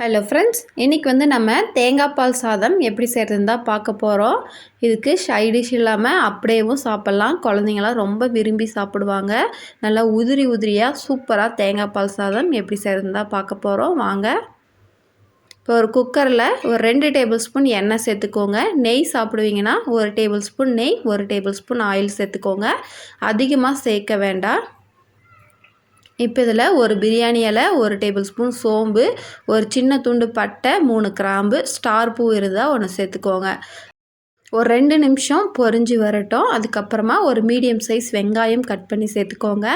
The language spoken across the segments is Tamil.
ஹலோ ஃப்ரெண்ட்ஸ் இன்றைக்கி வந்து நம்ம தேங்காய் பால் சாதம் எப்படி செய்கிறதுன்னு தான் பார்க்க போகிறோம் இதுக்கு சைடிஷ் இல்லாமல் அப்படியேவும் சாப்பிட்லாம். குழந்தைங்களாம் ரொம்ப விரும்பி சாப்பிடுவாங்க. நல்லா உதிரி உதிரியாக சூப்பராக தேங்காய் பால் சாதம் எப்படி செய்கிறதுன்னு தான் பார்க்க போகிறோம் வாங்க. இப்போ ஒரு குக்கரில் ஒரு ரெண்டு டேபிள் ஸ்பூன் எண்ணெய் சேர்த்துக்கோங்க. நெய் சாப்பிடுவீங்கன்னா ஒரு டேபிள் ஸ்பூன் நெய் ஒரு டேபிள் ஸ்பூன் ஆயில் சேர்த்துக்கோங்க. அதிகமாக சேர்க்க வேண்டாம். இப்போ இதில் ஒரு பிரியாணி இலை ஒரு டேபிள் ஸ்பூன் சோம்பு ஒரு சின்ன துண்டு பட்டை மூணு கிராம்பு ஸ்டார் பூ இருந்தால் ஒன்று சேர்த்துக்கோங்க. ஒரு ரெண்டு நிமிஷம் பொறிஞ்சு வரட்டும். அதுக்கப்புறமா ஒரு மீடியம் சைஸ் வெங்காயம் கட் பண்ணி சேர்த்துக்கோங்க.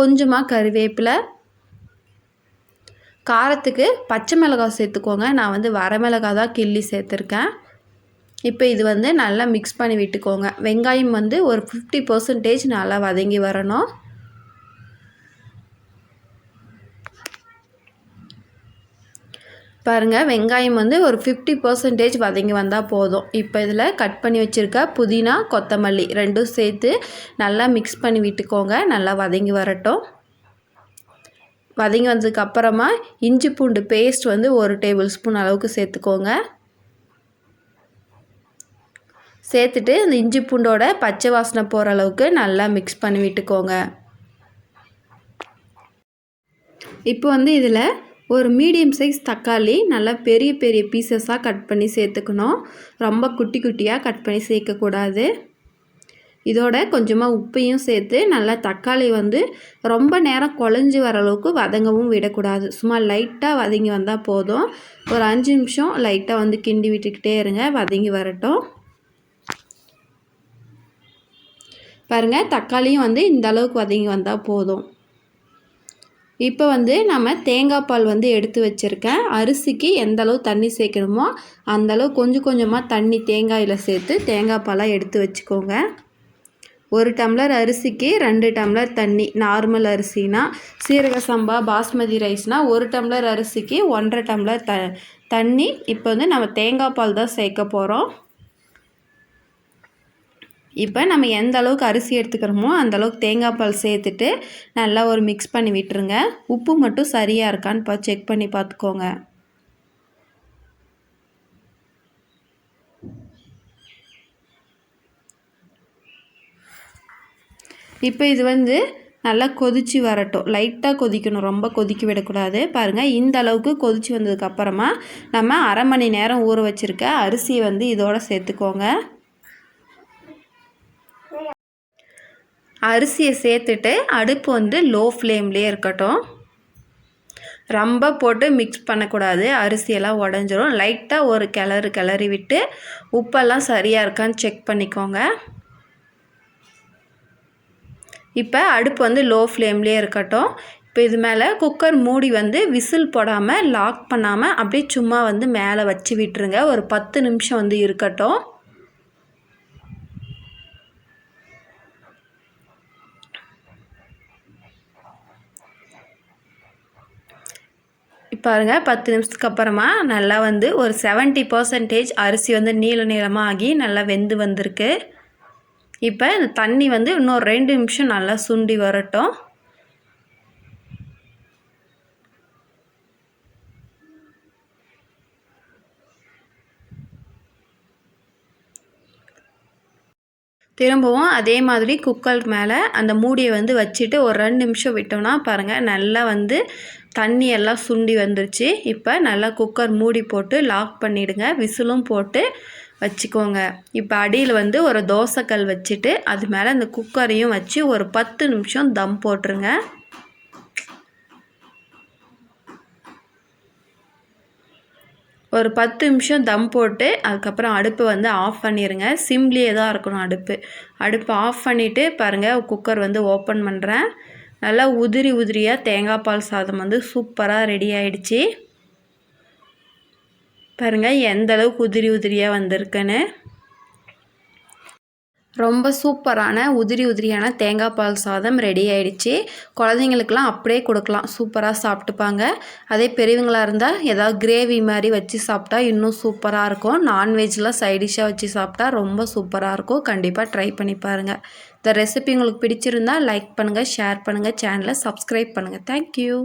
கொஞ்சமாக கருவேப்பிலை காரத்துக்கு பச்சை மிளகாய் சேர்த்துக்கோங்க. நான் வந்து வரமிளகாய் தான் கிள்ளி சேர்த்துருக்கேன். இப்போ இது வந்து நல்லா மிக்ஸ் பண்ணி விட்டுக்கோங்க. வெங்காயம் வந்து ஒரு ஃபிஃப்டி பர்சன்டேஜ் நல்லா வதங்கி வரணும். பாருங்கள் வெங்காயம் வந்து ஒரு ஃபிஃப்டி பர்சன்டேஜ் வதங்கி வந்தால் போதும். இப்போ இதில் கட் பண்ணி வச்சுருக்க புதினா கொத்தமல்லி ரெண்டும் சேர்த்து நல்லா மிக்ஸ் பண்ணி விட்டுக்கோங்க. நல்லா வதங்கி வரட்டும். வதங்கி வந்ததுக்கப்புறமா இஞ்சி பூண்டு பேஸ்ட் வந்து ஒரு டேபிள் ஸ்பூன் அளவுக்கு சேர்த்துக்கோங்க. சேர்த்துட்டு இந்த இஞ்சி பூண்டோட பச்சை வாசனை போகிற அளவுக்கு நல்லா மிக்ஸ் பண்ணி விட்டுக்கோங்க. இப்போ வந்து இதில் ஒரு மீடியம் சைஸ் தக்காளி நல்லா பெரிய பெரிய பீசஸாக கட் பண்ணி சேர்த்துக்கணும். ரொம்ப குட்டி குட்டியாக கட் பண்ணி சேர்க்கக்கூடாது. இதோட கொஞ்சமாக உப்பையும் சேர்த்து நல்லா தக்காளி வந்து ரொம்ப நேரம் குழஞ்சி வர அளவுக்கு வதங்கவும் விடக்கூடாது. சும்மா லைட்டாக வதங்கி வந்தால் போதும். ஒரு அஞ்சு நிமிஷம் லைட்டாக வந்து கிண்டி விட்டுக்கிட்டே இருங்க. வதங்கி வரட்டும். பாருங்கள் தக்காளியும் வந்து இந்த அளவுக்கு வதங்கி வந்தால் போதும். இப்போ வந்து நம்ம தேங்காய் பால் வந்து எடுத்து வச்சுருக்கேன். அரிசிக்கு எந்த அளவு தண்ணி சேர்க்கணுமோ அந்தளவு கொஞ்சம் கொஞ்சமாக தண்ணி தேங்காயில் சேர்த்து தேங்காய் பாலாக எடுத்து வச்சுக்கோங்க. ஒரு டம்ளர் அரிசிக்கு ரெண்டு டம்ளர் தண்ணி நார்மல் அரிசினா சீரக சம்பா பாஸ்மதி ரைஸ்னால் ஒரு டம்ளர் அரிசிக்கு ஒன்றரை டம்ளர் த தண்ணி. இப்போ வந்து நம்ம தேங்காய் பால் தான் சேர்க்க போகிறோம் இப்போ நம்ம எந்த அளவுக்கு அரிசி எடுத்துக்கிறோமோ அந்தளவுக்கு தேங்காய் பால் சேர்த்துட்டு நல்லா ஒரு மிக்ஸ் பண்ணி விட்டுருங்க. உப்பு மட்டும் சரியாக இருக்கான்னு பா செக் பண்ணி பார்த்துக்கோங்க. இப்போ இது வந்து நல்லா கொதித்து வரட்டும். லைட்டாக கொதிக்கணும். ரொம்ப கொதிக்க விடக்கூடாது. பாருங்கள் இந்த அளவுக்கு கொதித்து வந்ததுக்கப்புறமா நம்ம அரை மணி நேரம் ஊற வச்சுருக்க அரிசியை வந்து இதோடு சேர்த்துக்கோங்க. அரிசியை சேர்த்துட்டு அடுப்பு வந்து லோ ஃப்ளேம்லேயே இருக்கட்டும். ரொம்ப போட்டு மிக்ஸ் பண்ணக்கூடாது. அரிசியெல்லாம் உடஞ்சிரும். லைட்டாக ஒரு கிளறு கிளறி விட்டு உப்பெல்லாம் சரியாக இருக்கான்னு செக் பண்ணிக்கோங்க. இப்போ அடுப்பு வந்து லோ ஃப்ளேம்லேயே இருக்கட்டும். இப்போ இது மேலே குக்கர் மூடி வந்து விசில் போடாமல் லாக் பண்ணாமல் அப்படியே சும்மா வந்து மேலே வச்சு விட்டுருங்க. ஒரு பத்து நிமிஷம் வந்து இருக்கட்டும். பாருங்கள் பத்து நிமிஷத்துக்கு அப்புறமா நல்லா வந்து ஒரு செவன்ட்டி பர்சன்டேஜ் அரிசி வந்து நீள நீளமாக ஆகி நல்லா வெந்து வந்திருக்கு. இப்போ இந்த தண்ணி வந்து இன்னொரு ரெண்டு நிமிஷம் நல்லா சுண்டி வரட்டும். திரும்பவும் அதே மாதிரி குக்கர் மேலே அந்த மூடியை வந்து வச்சுட்டு ஒரு ரெண்டு நிமிஷம் விட்டோம்னா பாருங்கள் நல்லா வந்து தண்ணி எல்லாம் சுண்டி வந்துருச்சு. இப்போ நல்லா குக்கர் மூடி போட்டு லாக் பண்ணிவிடுங்க விசிலும் போட்டு வச்சுக்கோங்க. இப்போ அடியில் வந்து ஒரு தோசைக்கல் வச்சுட்டு அது மேலே அந்த குக்கரையும் வச்சு ஒரு பத்து நிமிஷம் தம் போட்டுருங்க. ஒரு பத்து நிமிஷம் தம் போட்டு அதுக்கப்புறம் அடுப்பை வந்து ஆஃப் பண்ணிடுங்க சிம்லியே தான் இருக்கணும் அடுப்பு. அடுப்பு ஆஃப் பண்ணிவிட்டு பாருங்கள் குக்கர் வந்து ஓப்பன் பண்ணுறேன் நல்லா உதிரி உதிரியாக தேங்காய் பால் சாதம் வந்து சூப்பராக ரெடி ஆகிடுச்சி பாருங்கள் எந்த அளவுக்கு உதிரி உதிரியாக வந்திருக்குன்னு. ரொம்ப சூப்பரான உதிரி உதிரியான தேங்காய் பால் சாதம் ரெடி ஆயிடுச்சு. குழந்தைங்களுக்கெல்லாம் அப்படியே கொடுக்கலாம். சூப்பராக சாப்பிட்டுப்பாங்க. அதே பெரியவங்களாக இருந்தால் ஏதாவது கிரேவி மாதிரி வச்சு சாப்பிட்டா இன்னும் சூப்பராக இருக்கும். நான்வெஜ்லாம் சைடிஷாக வச்சு சாப்பிட்டா ரொம்ப சூப்பராக இருக்கும். கண்டிப்பாக ட்ரை பண்ணி பாருங்கள் இந்த ரெசிபி உங்களுக்கு பிடிச்சிருந்தால் லைக் பண்ணுங்கள் ஷேர் பண்ணுங்கள் சேனலை சப்ஸ்கிரைப் பண்ணுங்கள் தேங்க்யூ